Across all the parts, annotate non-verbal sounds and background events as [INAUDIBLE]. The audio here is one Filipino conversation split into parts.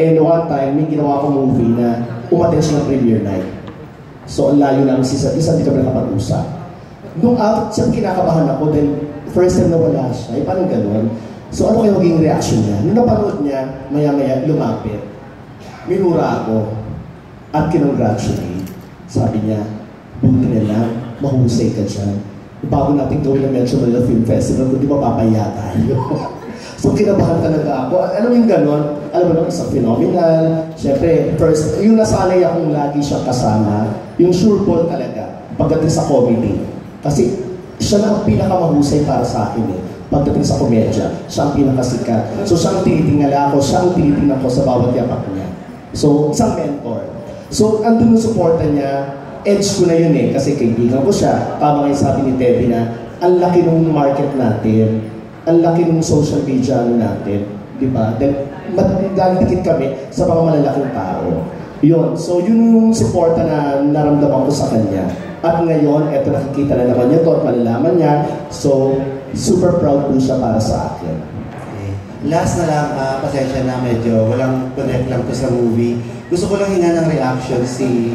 And one time, may ginawa ko movie na umattend siya premiere night. So, ang layo namin si isa, isa hindi kami nakapag-usap. Nung out, siya kinakabahan ako dahil first time na wala siya. Eh, parang ganun. So, ano kayo maging reaction niya? Nung napanood niya, maya-maya, lumapit. Minura ako. At kinongratulate. Sabi niya, buti na lang, mahusay ka dyan. Bago natin gawin ang Metro Manila Film Festival, kundi mapapaya tayo. [LAUGHS] so, kinabahan talaga ako. Alam mo yung ganon? Alam mo naman, isang phenomenal. Siyempre, first, yung nasanay akong lagi siyang kasama, yung sure ball talaga, pagdating sa comedy. Kasi, siya na ang pinakamahusay para sa akin eh pagdating sa komedya. Siya ang pinakasikat. So siya ang tinitingala ako, siya ang tinitingnan ko sa bawat yapak niya. So, isang mentor. So, andun yung suporta niya, edge ko na yun eh, kasi kaibigan ko siya. Tama nga sabi ni Debbie na, ang laki ng market natin, ang laki ng social media ano natin, di ba? Dahil dikit kami sa mga malalaking tao. Yun. So, yun yung suporta na naramdaman ko sa kanya. At ngayon, eto nakikita na naman niya to at malalaman niya. So, super proud po siya para sa akin. Okay. Last na lang, uh, pasensya na medyo, walang connect lang to sa movie. Gusto ko lang hinga ng reaction si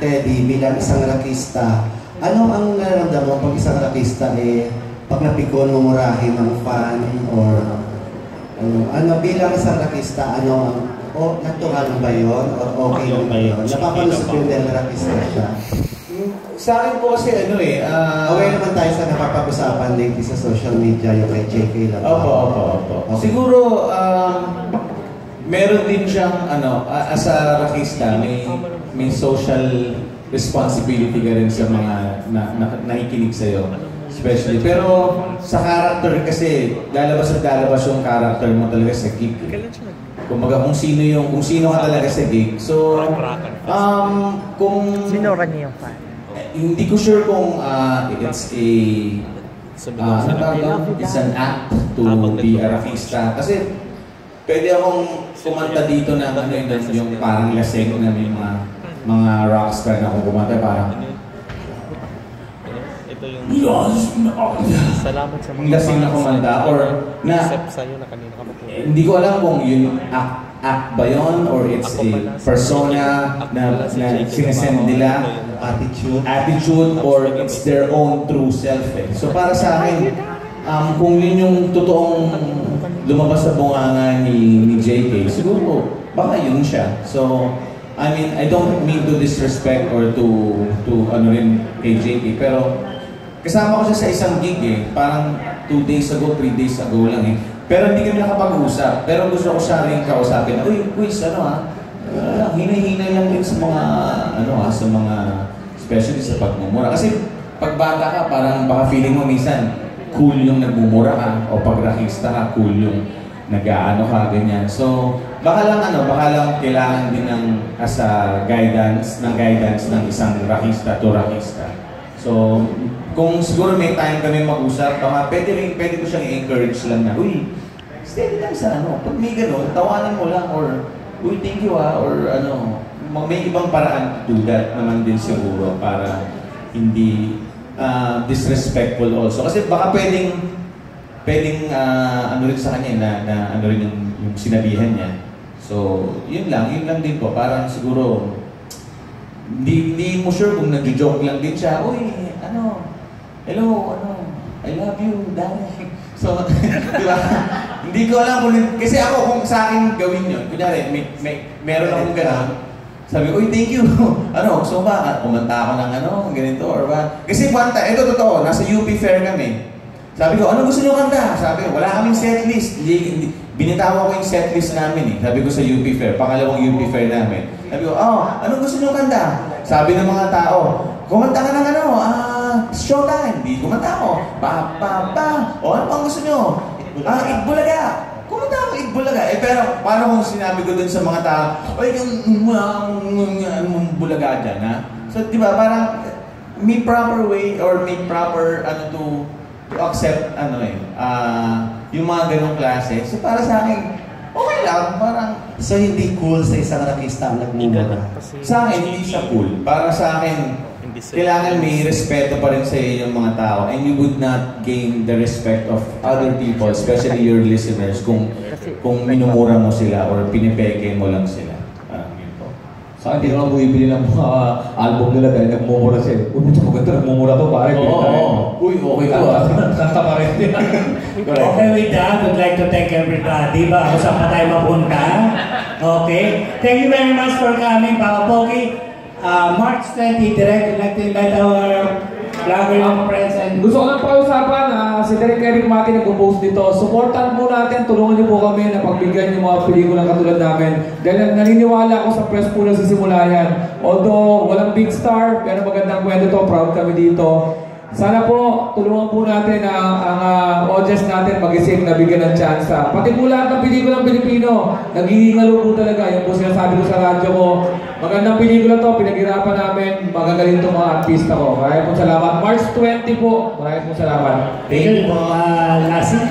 Teddy bilang isang rakista. Ano ang nararamdaman pag isang rakista eh, pag napikon mo murahin ng fan or ano, ano bilang isang rakista, ano ang o natural ba yun? Or okay lang ba yun? Napapalusot yun dahil rakista siya. Sa akin po kasi ano eh, ah, Aware naman tayo sa napapag-usapan lately sa social media, yung kay JK lang. Opo, opo, opo. Okay. Siguro, um, meron din siyang, ano, as a rakista, may, may social responsibility ka rin sa mga na, na, nakikinig sa'yo. Especially. Pero sa character kasi, lalabas at lalabas yung character mo talaga sa gig. eh. Kumbaga kung sino yung, kung sino ka talaga sa gig. So, um, kung... Sinura niya yung fan. Eh, hindi ko sure kung uh, it's a uh, ano tawag it's an act to be a rakista. Kasi pwede akong kumanta dito na ano yun, yung parang lasing na may mga mga rockstar na kung kumanta parang Ito yung salamat sa Ang lasing na kumanta or na sa'yo na kanina ka matulog. eh, hindi ko alam kung yun act, act ba yun or it's a persona na, na sinesend nila Attitude. attitude or it's their own true self eh. So para sa akin, um, kung yun yung totoong lumabas sa bunganga ni, ni JK, siguro baka yun siya. So, I mean, I don't mean to disrespect or to, to ano rin kay JK, pero kasama ko siya sa isang gig eh. Parang two days ago, three days ago lang eh. Pero hindi kami nakapag-usap. Pero gusto ko siya rin kausapin. Uy, quiz, ano ah? Uh, hinay-hinay lang din sa mga, ano ah, sa mga, especially sa pagmumura. Kasi pag bata ka, parang baka feeling mo minsan, cool yung nagmumura ka, o pag rakista ka, cool yung nag-aano ka, ganyan. So, baka lang ano, baka lang kailangan din ng, as a guidance, ng guidance ng isang rakista to rakista. So, kung siguro may time kami mag-usap, baka pwede, rin, pwede ko siyang i-encourage lang na, uy, steady lang sa ano, pag may ganun, tawanan mo lang, or, uy, thank you ah, or ano, ma- may ibang paraan to do that naman din siguro para hindi ah, disrespectful also. Kasi baka pwedeng, pwedeng ah, ano rin sa kanya, na, na ano rin yung, yung sinabihan niya. So, yun lang, yun lang din po. Parang siguro, hindi, hindi mo sure kung nagjo-joke lang din siya, uy, ano, hello, ano, I love you, Daddy. [LAUGHS] So, [LAUGHS] di ba? Hindi ko alam kung, kasi ako kung sa akin gawin yun, kunyari, may, may, meron akong gano'n, sabi ko, uy, thank you. [LAUGHS] ano, gusto mo ba? Kumanta ako ng ano, ganito, or ba? Kasi one time, ito totoo, nasa UP Fair kami. Sabi ko, ano gusto niyo kanta? Sabi ko, wala kaming setlist. Hindi, hindi, binitawan ko yung setlist namin eh. Sabi ko sa UP Fair, pangalawang UP Fair namin. Sabi ko, oh, ano gusto niyo kanta? Sabi ng mga tao, kumanta ka ng ano, ah, showtime. Di kumanta ako. Pa, pa, pa. O, ano pang gusto niyo? Ah, Itbulaga. Kumanta ako Itbulaga. Eh, pero, paano kung sinabi ko dun sa mga tao, ay, yung bulaga dyan, ha? So, di ba, parang, may proper way or may proper, ano to, to accept, ano eh, ah, yung mga ganong klase. So, para sa akin, okay lang, parang, So hindi cool sa isang rakista ang nagmumura. sa akin, hindi siya cool. Para sa akin, kailangan may respeto pa rin sa iyo yung mga tao and you would not gain the respect of other people, especially your listeners, kung kung minumura mo sila or pinipeke mo lang sila. Sa akin, hindi naman bumibili ng mga album nila dahil nagmumura sila. Uy, ito maganda, nagmumura to, pare. Oo, oo. Uy, okay to ah. Kanta pa rin. [LAUGHS] Okay, with that, would like to thank everybody. Ba, kung saan pa tayo mapunta. Okay. Thank you very much for coming, Papa Pogi. Uh, March 20, direct, would like to invite our vlogger and friends and Gusto ko lang pakiusapan na si Derek Eric Mati nag-post dito. Supportan po natin, tulungan niyo po kami na pagbigyan yung mga pelikulang katulad namin. Dahil naniniwala ako sa press po na sisimula yan. Although walang big star, pero magandang kwento to, proud kami dito. Sana po, tulungan po natin ang, ang ah, audience natin mag-isip na bigyan ng chance. Pati po lahat ng pelikulang Pilipino, nagigingalo po talaga. Yung po sinasabi ko sa radyo ko, magandang pelikula to, pinaghirapan namin, magagaling itong mga artista ko. Maraming po salamat. March 20 po, maraming po salamat. Thank you, uh, Lassie.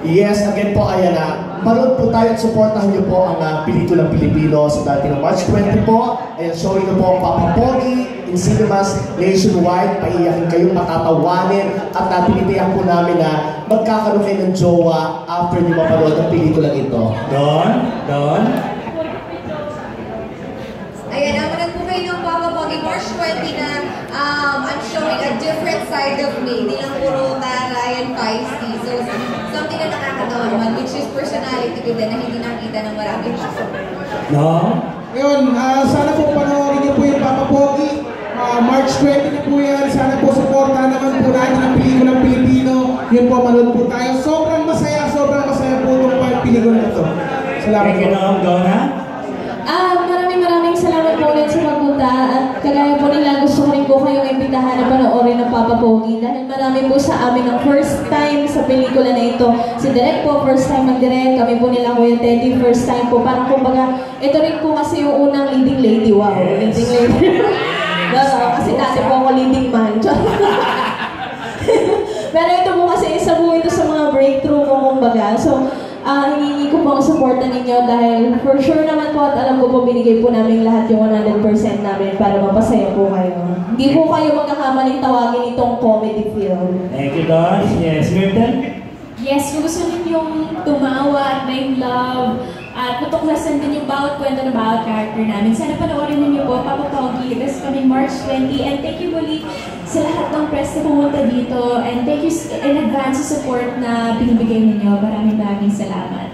Yes, again po, ayan na. Manood po tayo at supportahan niyo po ang uh, pelikulang Pilipino sa dati ng March 20 po. Ayan, showing niyo po ang Papa Pogi in cinemas nationwide. Paiyakin kayo, patatawanin. At napinitiyak po namin na magkakaroon kayo ng jowa after niyo mapanood ang pelikulang ito. Don, Don. Ayan, naman po kayo ng Papa 20 na um, I'm showing a different side of me. Hindi lang puro taray and feisty. So, something na nakakatawa naman, which is personality ko din na hindi nakita ng maraming tao. No? Ngayon, ah, sana po panoorin niyo po yung Papa Pogi. Ah, March 20 na po yan. Sana po supportahan naman po natin ang pelikulang Pilipino. Yun po, manood po tayo. Sobrang masaya, sobrang masaya po itong pelikula na ito. Salamat Thank you. Nom. Donna. Kagaya po nila gusto ko rin po kayong imbitahan na panoorin ng Papa Pogi dahil marami po sa amin ang first time sa pelikula na ito. Si Direk po, first time mag-direct. Kami po nila Kuya Teddy, first time po. Parang kumbaga, ito rin po kasi yung unang leading lady. Wow, leading lady. [LAUGHS] Oo, kasi dati po ako leading man. [LAUGHS] Pero ito po kasi isa po ito sa mga breakthrough ko kumbaga. So, ah hihingi ko po ang suporta ninyo dahil for sure naman po at alam ko po binigay po namin lahat yung 100% namin para mapasaya po kayo. Hindi po kayo magkakamaling tawagin itong comedy film. Thank you, Don. Yes, Milton. Yes, kung gusto ninyong tumawa at may love at matuklasan din yung bawat kwento ng bawat character namin. Sana panoorin ninyo po, Papa Pogi, this coming March 20. And thank you muli sa lahat ng press na pumunta dito. And thank you in advance sa support na binibigay ninyo. Maraming maraming salamat.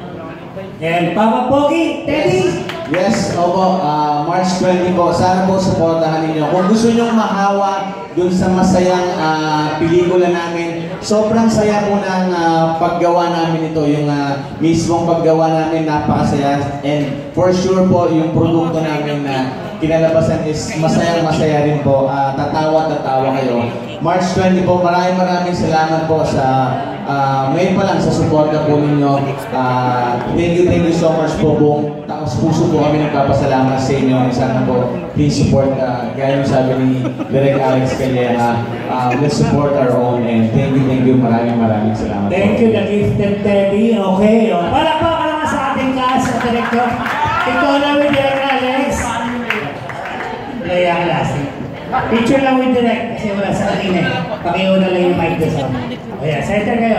And Papa Pogi, Teddy. Yes, opo, ah, March 20 po. Sana po supportahan ninyo. Kung gusto nyo mahawa dun sa masayang ah, pelikula namin, sobrang saya po ng ah, paggawa namin ito. Yung ah, mismong paggawa namin, napakasaya. And for sure po, yung produkto namin na kinalabasan is masayang masaya rin po. Ah, tatawa at tatawa kayo. March 20 po, maraming maraming salamat po sa ah, ngayon pa lang sa suporta po ninyo. Ah, thank you, thank you so much po buong taos puso po kami nagpapasalamat sa inyo. Sana po please support, uh, gaya ng sabi ni Direk Alex Calleja, uh, let's support our own and thank you, thank you, maraming maraming salamat Thank po. you, the gifted Teddy. Okay. O, palakpakan naman sa ating at director. Ikaw na with Direk Alex. Laya ang Lassie. Picture lang with Direk kasi wala sa kanina. eh. Pakiuna lang yung mic doon sa. O yan, center kayo.